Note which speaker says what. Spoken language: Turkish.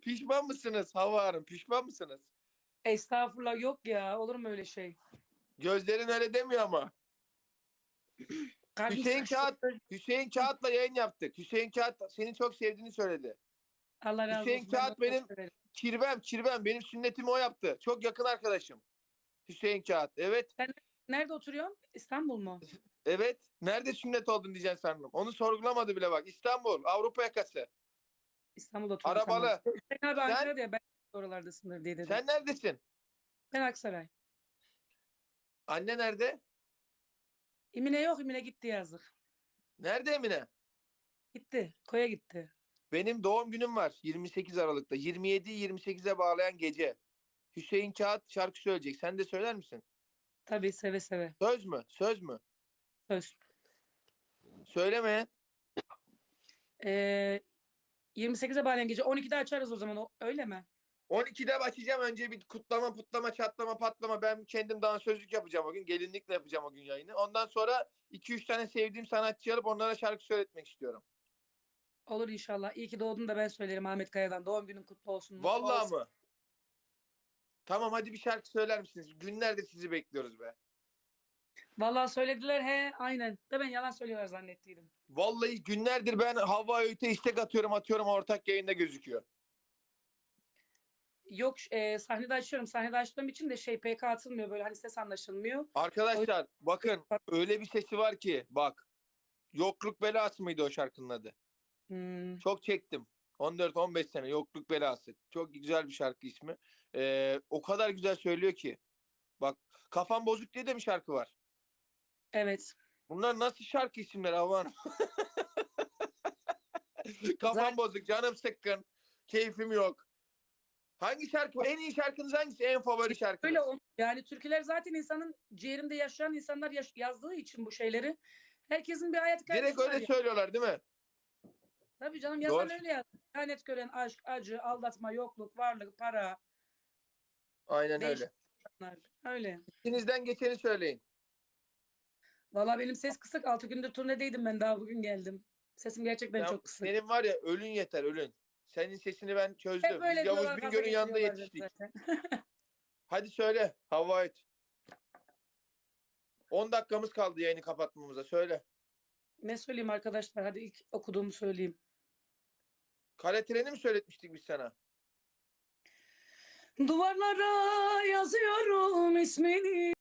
Speaker 1: Pişman mısınız Hava Hanım? Pişman mısınız?
Speaker 2: Estağfurullah yok ya olur mu öyle şey?
Speaker 1: Gözlerin öyle demiyor ama.
Speaker 2: Kalbim
Speaker 1: Hüseyin. Kağıt, Hüseyin Kağıt'la yayın yaptık. Hüseyin Kağıt seni çok sevdiğini söyledi.
Speaker 2: Allah razı
Speaker 1: Hüseyin
Speaker 2: olsun. de
Speaker 1: Kağıt benim-. Kirvem, Kirvem benim sünnetimi o yaptı. Çok yakın arkadaşım. Hüseyin Kağıt. Evet,
Speaker 2: Nerede oturuyorsun? İstanbul mu?
Speaker 1: evet. Nerede sünnet oldun diyeceksin sanırım. Onu sorgulamadı bile bak. İstanbul, Avrupa yakası.
Speaker 2: İstanbul'da oturuyorum.
Speaker 1: Arabalı.
Speaker 2: Sen abi Ankara'da ya ben oralardasındır diye dedim.
Speaker 1: Sen neredesin?
Speaker 2: Ben Aksaray.
Speaker 1: Anne nerede?
Speaker 2: İmine yok İmine gitti yazık.
Speaker 1: Nerede Emine?
Speaker 2: Gitti. Koya gitti.
Speaker 1: Benim doğum günüm var 28 Aralık'ta. 27-28'e bağlayan gece. Hüseyin Kağıt şarkı söyleyecek. Sen de söyler misin?
Speaker 2: Tabii seve seve.
Speaker 1: Söz mü? Söz mü?
Speaker 2: Söz.
Speaker 1: Söyleme.
Speaker 2: Ee, 28'e bağlayan gece 12'de açarız o zaman. O, öyle mi?
Speaker 1: 12'de açacağım. Önce bir kutlama, putlama, çatlama, patlama. Ben kendim dansözlük yapacağım o gün. Gelinlikle yapacağım o gün yayını. Ondan sonra 2-3 tane sevdiğim sanatçı alıp onlara şarkı söyletmek istiyorum.
Speaker 2: Olur inşallah. İyi ki doğdun da ben söylerim Ahmet Kaya'dan. Doğum günün kutlu olsun. mutlu
Speaker 1: Vallahi
Speaker 2: olsun.
Speaker 1: mı? Tamam hadi bir şarkı söyler misiniz? Günlerdir sizi bekliyoruz be.
Speaker 2: Vallahi söylediler he aynen. De ben yalan söylüyorlar zannettiydim.
Speaker 1: Vallahi günlerdir ben hava öğüte istek atıyorum atıyorum ortak yayında gözüküyor.
Speaker 2: Yok e, sahnede açıyorum. Sahnede açtığım için de şey PK atılmıyor böyle hani ses anlaşılmıyor.
Speaker 1: Arkadaşlar bakın öyle bir sesi var ki bak. Yokluk belası mıydı o şarkının adı?
Speaker 2: Hmm,
Speaker 1: Çok çektim. 14-15 sene yokluk belası. Çok güzel bir şarkı ismi. Ee, o kadar güzel söylüyor ki. Bak kafam bozuk diye de bir şarkı var.
Speaker 2: Evet.
Speaker 1: Bunlar nasıl şarkı isimleri Havan? kafam
Speaker 2: Zaten-
Speaker 1: bozuk, canım sıkkın, keyfim yok. Hangi şarkı? En iyi şarkınız hangisi? En favori şarkınız?
Speaker 2: Öyle on- yani türküler zaten insanın ciğerinde yaşayan insanlar yaş- yazdığı için bu şeyleri. Herkesin bir hayat hikayesi
Speaker 1: Direkt öyle
Speaker 2: ya.
Speaker 1: söylüyorlar değil mi?
Speaker 2: Tabii canım yazan
Speaker 1: Doğru.
Speaker 2: öyle ya. İhanet gören aşk, acı, aldatma, yokluk, varlık, para.
Speaker 1: Aynen
Speaker 2: Değişik.
Speaker 1: öyle.
Speaker 2: Öyle.
Speaker 1: İçinizden geçeni söyleyin.
Speaker 2: Valla benim ses kısık. Altı gündür turnedeydim ben daha bugün geldim. Sesim gerçekten
Speaker 1: Ya
Speaker 2: çok kısık.
Speaker 1: Senin var ya ölün yeter ölün. Senin sesini ben çözdüm.
Speaker 2: Hep böyle
Speaker 1: Biz Yavuz
Speaker 2: gaza
Speaker 1: Bingöl'ün yanında
Speaker 2: getiriyorlar
Speaker 1: yetiştik.
Speaker 2: zaten.
Speaker 1: Hadi söyle. Hava et. 10 dakikamız kaldı yayını kapatmamıza. Söyle.
Speaker 2: Ne söyleyeyim arkadaşlar? Hadi ilk okuduğumu söyleyeyim.
Speaker 1: Kare treni mi söyletmiştik biz sana?
Speaker 2: Duvarlara yazıyorum ismini.